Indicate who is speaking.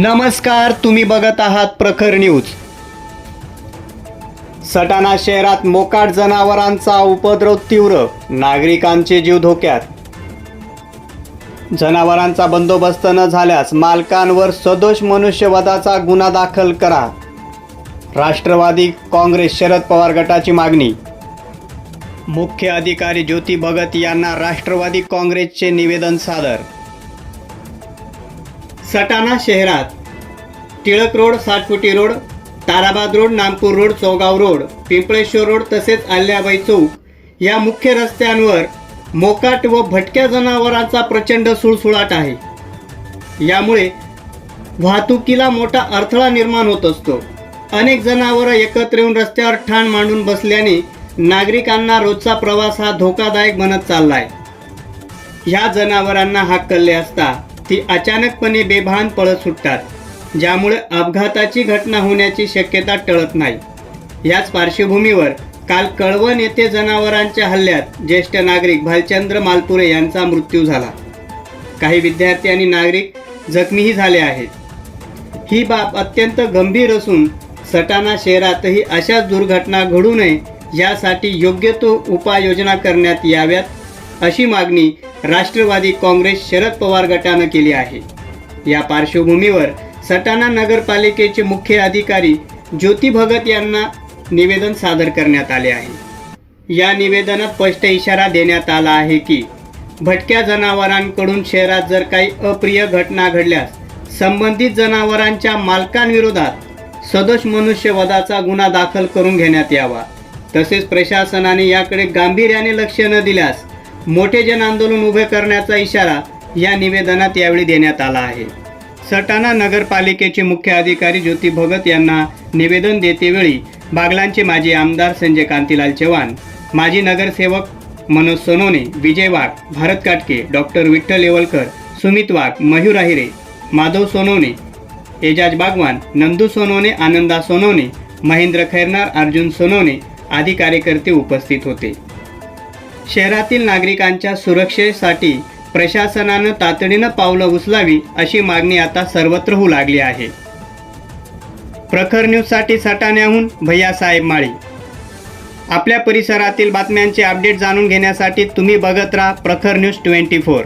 Speaker 1: नमस्कार तुम्ही बघत आहात प्रखर न्यूज. सटाणा शहरात मोकाट जनावरांचा उपद्रव तीव्र नागरिकांचे जीव धोक्यात. जनावरांचा बंदोबस्त न झाल्यास मालकांवर सदोष मनुष्यवधाचा गुन्हा दाखल करा. राष्ट्रवादी काँग्रेस शरद पवार गटाची मागणी. मुख्य अधिकारी ज्योती भगत यांना राष्ट्रवादी काँग्रेसचे निवेदन सादर. सटाणा शहरात Tilak road Satputi road Tarabad road Nampur road Chaugaon road Pimpleshwar road तसेच अल्ल्याबाई चौक या मुख्य रस्त्यांवर मोकाट व भटक्या जनावरांचा प्रचंड सुळसुळाट आहे. यामुळे वाहतुकीला मोठा अडथळा निर्माण होत असतो. अनेक जनावरं एकत्र येऊन रस्त्यावर ठाण मांडून बसल्याने नागरिकांना रोजचा प्रवास हा धोकादायक बनत चाललाय. ह्या जनावरांना हाक कल्ले असता ती अचानकपणे बेभान पळत सुटतात ज्यामुळे अपघाताची घटना होण्याची शक्यता टळत नाही. याच पार्श्वभूमीवर काल कळवण येथे जनावरांच्या हल्ल्यात ज्येष्ठ नागरिक भालचंद्र मालपुरे यांचा मृत्यू झाला. काही विद्यार्थी आणि नागरिक जखमीही झाले आहेत. ही बाब अत्यंत गंभीर असून सटाणा शहरातही अशाच दुर्घटना घडू नये यासाठी योग्य तो उपाययोजना करण्यात याव्यात अशी मागणी राष्ट्रवादी काँग्रेस शरद पवार गटानं केली आहे. या पार्श्वभूमीवर सटाणा नगरपालिकेचे मुख्य अधिकारी ज्योती भगत यांना निवेदन सादर करण्यात आले आहे. या निवेदनात स्पष्ट इशारा देण्यात आला आहे की भटक्या जनावरांकडून शहरात जर काही अप्रिय घटना घडल्यास संबंधित जनावरांच्या मालकांविरोधात सदोष मनुष्यवधाचा गुन्हा दाखल करून घेण्यात यावा. तसेच प्रशासनाने याकडे गांभीर्याने लक्ष न दिल्यास मोठे जन आंदोलन उभे करण्याचा इशारा या निवेदनात यावेळी देण्यात आला आहे. सटाणा नगरपालिकेचे मुख्य अधिकारी ज्योती भगत यांना निवेदन देतेवेळी बागलांचे माजी आमदार संजय कांतीलाल चव्हाण माजी नगरसेवक मनोज सोनोने विजय वाघ भारत काटके डॉक्टर विठ्ठल येवलकर सुमित वाघ मयूर आहिरे माधव सोनोने एजाज बागवान नंदू सोनोने आनंदा सोनोने महेंद्र खैरनार अर्जुन सोनोने आदी कार्यकर्ते उपस्थित होते. शहरातील नागरिकांच्या सुरक्षेसाठी प्रशासनानं तातडीनं पावलं उचलावी अशी मागणी आता सर्वत्र होऊ लागली आहे. प्रखर न्यूजसाठी सटाण्याहून भैयासाहेब माळी. आपल्या परिसरातील बातम्यांचे अपडेट जाणून घेण्यासाठी तुम्ही बघत राहा प्रखर न्यूज ट्वेंटी फोर.